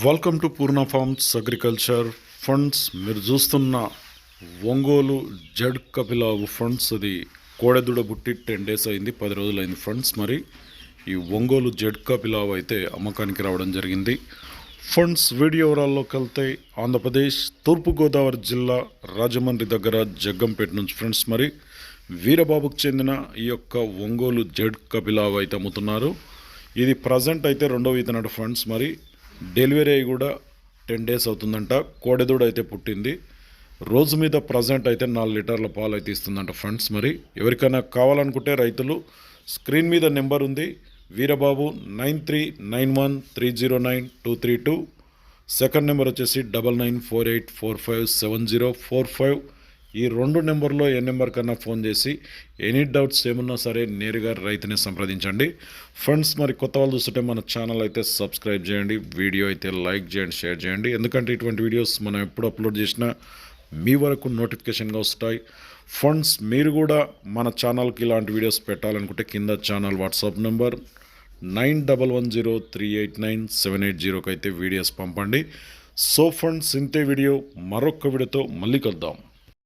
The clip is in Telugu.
Welcome to Purna farms agriculture funds మీరు చూస్తున్న ఒంగోలు జడ్ కపిలావు ఫండ్స్ అది కోడెదుడ బుట్టి టెన్ డేస్ అయింది పది రోజులైంది ఫండ్స్ మరి ఈ ఒంగోలు జడ్ కపిలావు అయితే అమ్మకానికి రావడం జరిగింది. ఫండ్స్ వీడియో వివరాల్లోకి వెళ్తే ఆంధ్రప్రదేశ్ తూర్పుగోదావరి జిల్లా రాజమండ్రి దగ్గర జగ్గంపేట నుంచి ఫ్రెండ్స్ మరి వీరబాబుకు చెందిన ఈ యొక్క ఒంగోలు జడ్ కపిలావు అయితే అమ్ముతున్నారు. ఇది ప్రజెంట్ అయితే రెండవ ఈతనాడు ఫ్రెండ్స్ మరి డెలివరీ అయ్యి కూడా టెన్ డేస్ అవుతుందంట. కోడెదూడ అయితే పుట్టింది. రోజు మీద ప్రజెంట్ అయితే నాలుగు లీటర్ల పాలు అయితే ఇస్తుందంట ఫ్రెండ్స్ మరి. ఎవరికైనా కావాలనుకుంటే రైతులు స్క్రీన్ మీద నెంబర్ ఉంది. Veerababu nine three nine one three zero nine two three two. Second number వచ్చేసి double nine four eight four five seven zero four five. ఈ రెండు నెంబర్లో ఏ నెంబర్ కన్నా ఫోన్ చేసి ఎనీ డౌట్స్ ఏమున్నా సరే నేరుగా రైతుని సంప్రదించండి. ఫ్రెండ్స్ మరి కొత్త వాళ్ళు చూస్తుంటే మన ఛానల్ అయితే సబ్స్క్రైబ్ చేయండి వీడియో అయితే లైక్ చేయండి షేర్ చేయండి. ఎందుకంటే ఇటువంటి వీడియోస్ మనం ఎప్పుడు అప్లోడ్ చేసినా మీ వరకు నోటిఫికేషన్గా వస్తాయి. ఫండ్స్ మీరు కూడా మన ఛానల్కి ఇలాంటి వీడియోస్ పెట్టాలనుకుంటే కింద channel WhatsApp number nine double one zero three eight nine seven eight జీరోకి అయితే వీడియోస్ పంపండి. సో ఫండ్స్ ఇంతే వీడియో మరొక వీడియోతో మళ్ళీ కలుద్దాం.